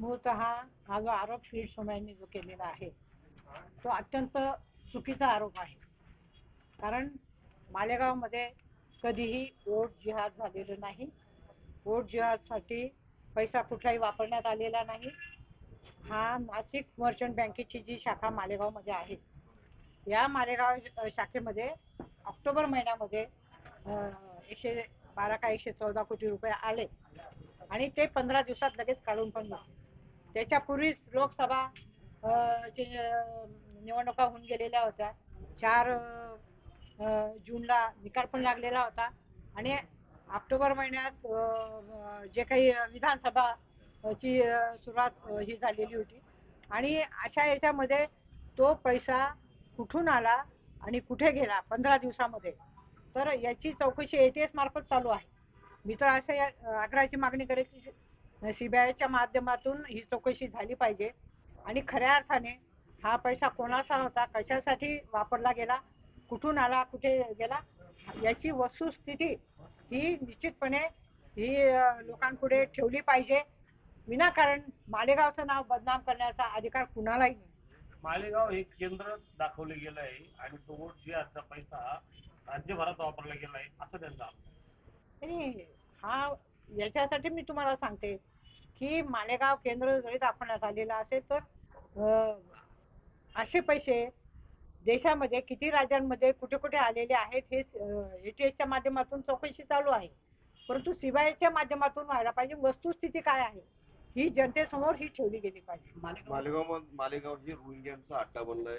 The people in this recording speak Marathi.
मूळत हा जो आरोप फीड सोमय्यांनी जो केलेला आहे तो अत्यंत चुकीचा आरोप आहे. कारण मालेगावमध्ये कधीही वोट जिहाद झालेलं नाही. वोट जिहादसाठी पैसा कुठलाही वापरण्यात आलेला नाही. हा नाशिक मर्चंट बँकेची जी शाखा मालेगावमध्ये आहे या मालेगाव शाखेमध्ये ऑक्टोबर महिन्यामध्ये एकशे बारा का एकशे चौदा कोटी रुपये आले. आणि ते पंधरा दिवसात लगेच काढून पण घेतले त्याच्यापूर्वीच लोकसभा अ, चे, अ, निवडणुका होऊन गेलेल्या होत्या. चार अ, अ, जूनला निकाल पण लागलेला होता. आणि ऑक्टोबर महिन्यात अ, अ, जे काही विधानसभा अ, ची अ, सुरुवात अ, ही झालेली होती. आणि अशा याच्यामध्ये तो पैसा कुठून आला आणि कुठे गेला पंधरा दिवसामध्ये? तर याची चौकशी ए टी एस मार्फत चालू आहे. मी तर असं या आग्रहाची मागणी करेल की सीबीआयच्या माध्यमातून ही चौकशी झाली पाहिजे. आणि खऱ्या अर्थाने हा पैसा कोणाचा होता कशासाठी वापरला गेला कुठून आला कुठे गेला याची वस्तुस्थिती ही निश्चितपणे ही लोकांपुढे ठेवली पाहिजे. विनाकारण मालेगावचं नाव बदनाम करण्याचा अधिकार कुणालाही नाही. मालेगाव हे केंद्र दाखवले गेलं आहे आणि तो वोट जिहादचा पैसा राज्यभरात वापरला गेला आहे असं त्यांचं हा याच्यासाठी मी तुम्हाला सांगते की मालेगाव केंद्र जरी दाखवण्यात आलेलं असेल तर असे पैसे देशामध्ये किती राज्यांमध्ये कुठे कुठे आलेले आहेत हे ए टी एसच्या माध्यमातून चौकशी चालू आहे. परंतु सीबीआयच्या माध्यमातून व्हायला पाहिजे. वस्तुस्थिती काय आहे? ही जनतेसमोर ही ठेवली गेली पाहिजे. मालेगाव मालेगाव हे रोहिंग्यांचा अड्डा बनलाय.